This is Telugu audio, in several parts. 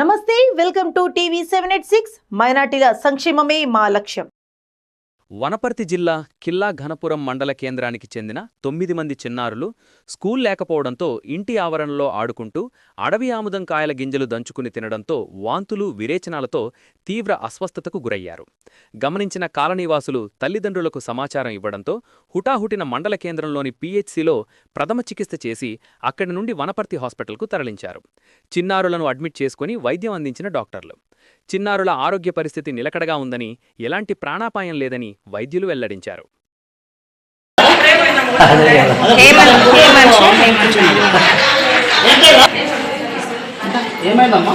Namaste welcome to TV seven eight six మైనార్టీల సంక్షేమమే మా లక్ష్యం. వనపర్తి జిల్లా కిల్లా ఘనపురం మండల కేంద్రానికి చెందిన తొమ్మిది మంది చిన్నారులు స్కూల్ లేకపోవడంతో ఇంటి ఆవరణలో ఆడుకుంటూ అడవి ఆముదం కాయల గింజలు దంచుకుని తినడంతో వాంతులు విరేచనాలతో తీవ్ర అస్వస్థతకు గురయ్యారు. గమనించిన కాలనీవాసులు తల్లిదండ్రులకు సమాచారం ఇవ్వడంతో హుటాహుటిన మండల కేంద్రంలోని పీహెచ్సీలో ప్రథమ చికిత్స చేసి అక్కడి నుండి వనపర్తి హాస్పిటల్కు తరలించారు. చిన్నారులను అడ్మిట్ చేసుకుని వైద్యం అందించిన డాక్టర్లు. చిన్నారుల ఆరోగ్య పరిస్థితి నిలకడగా ఉందని ఎలాంటి ప్రాణాపాయం లేదని వైద్యులు వెల్లడించారు ఏమైందమ్మా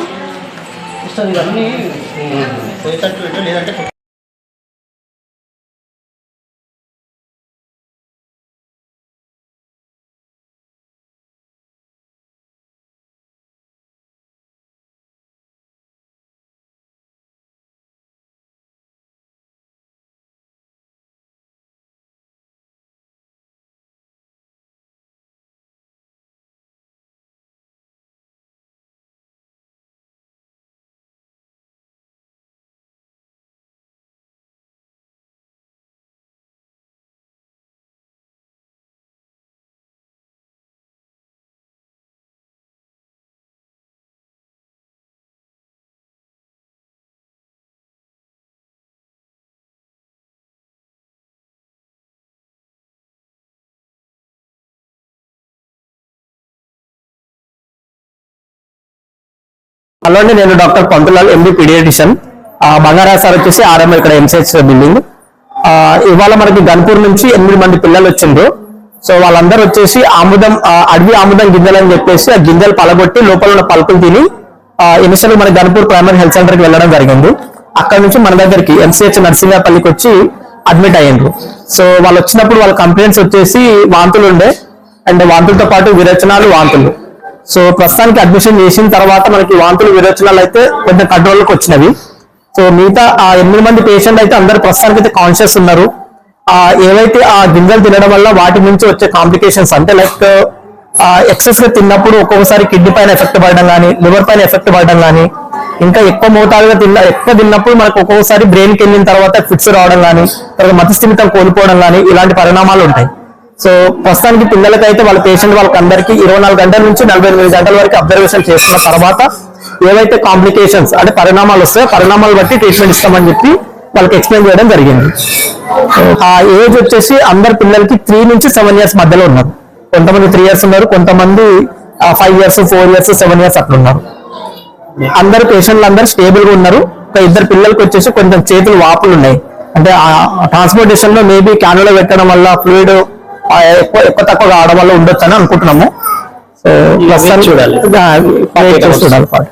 హలో అండి నేను doctor Pantulal MB pediatrician Bangaraj sir వచ్చేసి ఆర్ఎం ఇక్కడ ఎంసెచ్ బిల్డింగ్. ఇవాళ మనకి గన్పూర్ నుంచి ఎనిమిది మంది పిల్లలు వచ్చిండ్రు. సో వాళ్ళందరూ వచ్చేసి ఆముదం అడవి ఆముదం గింజలు అని చెప్పేసి ఆ గింజలు పలగొట్టి లోపల ఉన్న పలుకులు తిని ఇనిషియల్ మన గన్పూర్ ప్రైమరీ హెల్త్ సెంటర్కి వెళ్ళడం జరిగింది. అక్కడ నుంచి మన దగ్గరికి ఎంసీహెచ్ నర్సింగాపల్లికి వచ్చి అడ్మిట్ అయ్యిండ్రు. సో వాళ్ళు వచ్చినప్పుడు వాళ్ళ కంప్లైంట్స్ వచ్చేసి వాంతులు ఉండే అండ్ వాంతులతో పాటు విరచనాలు వాంతులు. సో ప్రస్తుతానికి అడ్మిషన్ చేసిన తర్వాత మనకి వాంతులు విరోచనాలు అయితే కొంచెం కంట్రోల్కి వచ్చినవి. సో మిగతా ఆ ఎనిమిది మంది పేషెంట్ అయితే అందరు ప్రస్తుతానికి అయితే కాన్షియస్ ఉన్నారు. ఆ ఏవైతే ఆ గింజలు తినడం వల్ల వాటి నుంచి వచ్చే కాంప్లికేషన్స్ అంటే లైక్ ఎక్సెస్గా తిన్నప్పుడు ఒక్కొక్కసారి కిడ్నీ పైన ఎఫెక్ట్ పడడం కానీ లివర్ పైన ఎఫెక్ట్ పడడం కానీ ఇంకా ఎక్కువ మోతాదుగా తిన్న ఎక్కువ తిన్నప్పుడు మనకు ఒక్కొక్కసారి బ్రెయిన్కి వెళ్ళిన తర్వాత ఫిట్స్ రావడం కానీ తర్వాత మతిస్థిమితం కోల్పోవడం కానీ ఇలాంటి పరిణామాలు ఉంటాయి. సో ప్రస్తుతానికి పిల్లలకైతే వాళ్ళ పేషెంట్ వాళ్ళకి అందరికి ఇరవై నాలుగు గంటల నుంచి నలభై ఎనిమిది గంటల వరకు అబ్జర్వేషన్ చేసుకున్న తర్వాత ఏవైతే కాంప్లికేషన్స్ అంటే పరిణామాలు వస్తాయో పరిణామాలు బట్టి ట్రీట్మెంట్ ఇస్తామని చెప్పి వాళ్ళకి ఎక్స్ప్లెయిన్ చేయడం జరిగింది. ఆ ఏజ్ వచ్చేసి అందరు పిల్లలకి త్రీ నుంచి సెవెన్ ఇయర్స్ మధ్యలో ఉన్నారు. కొంతమంది త్రీ ఇయర్స్ ఉన్నారు కొంతమంది five years four years seven years అట్లా ఉన్నారు. అందరు పేషెంట్లు అందరు స్టేబుల్గా ఉన్నారు. ఇద్దరు పిల్లలకి వచ్చేసి కొంచెం చేతులు వాపులు ఉన్నాయి. అంటే ట్రాన్స్పోర్టేషన్లో మేబీ క్యానులో పెట్టడం వల్ల ఫ్లూయిడ్ ఎక్కువ ఎక్కువ తక్కువ కావడం వల్ల ఉండొచ్చు అని అనుకుంటున్నాము సో చూడాలి. చూడాలి.